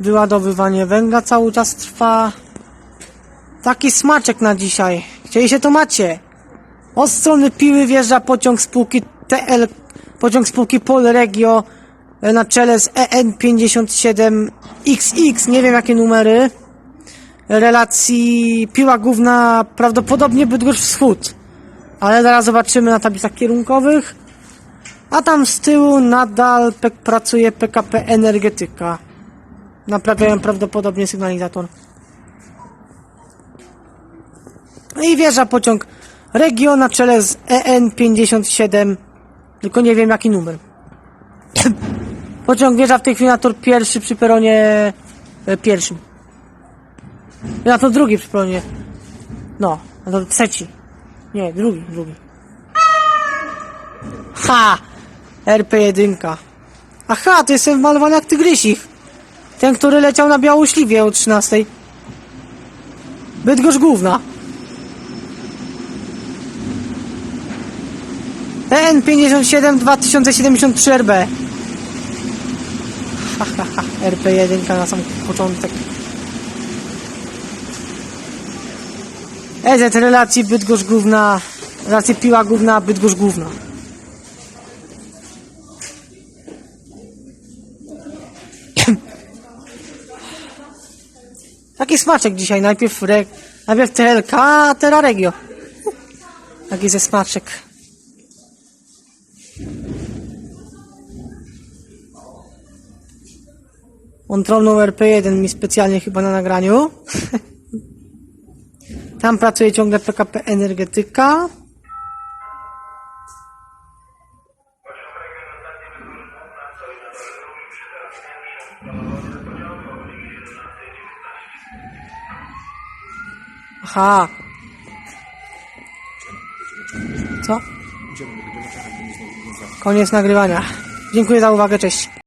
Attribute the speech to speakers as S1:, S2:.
S1: Wyładowywanie węgla cały czas trwa. Taki smaczek na dzisiaj. Chcieli się to macie. Od strony Piły wjeżdża pociąg spółki TL, pociąg spółki Polregio na czele z EN57XX, nie wiem jakie numery. Relacji Piła Główna prawdopodobnie Bydgoszcz Wschód. Ale zaraz zobaczymy na tablicach kierunkowych. A tam z tyłu nadal pracuje PKP Energetyka. Naprawiają prawdopodobnie sygnalizator. No i wjeżdża pociąg Regio na czele z EN57. Tylko nie wiem jaki numer. pociąg wjeżdża w tej chwili na tor pierwszy przy peronie e, pierwszym. Na to drugi przy peronie. No, na to trzeci. Nie, drugi, drugi. Ha! RP1. Aha, to jestem wmalowany jak tygrysich. Ten, który leciał na Białośliwie o 13. Bydgoszcz Główna. TN57 2073 RB. Ha, ha, ha. RP1 na sam początek. EZ relacji Bydgoszcz Główna, relacji Piła Główna, Bydgoszcz Główna. Taki smaczek dzisiaj. Najpierw, re, najpierw TLK, a teraz Regio. Taki ze smaczek. On trolnął RP1 mi specjalnie chyba na nagraniu. Tam pracuje ciągle PKP Energetyka. Aha. Co? Koniec nagrywania. Dziękuję za uwagę, cześć.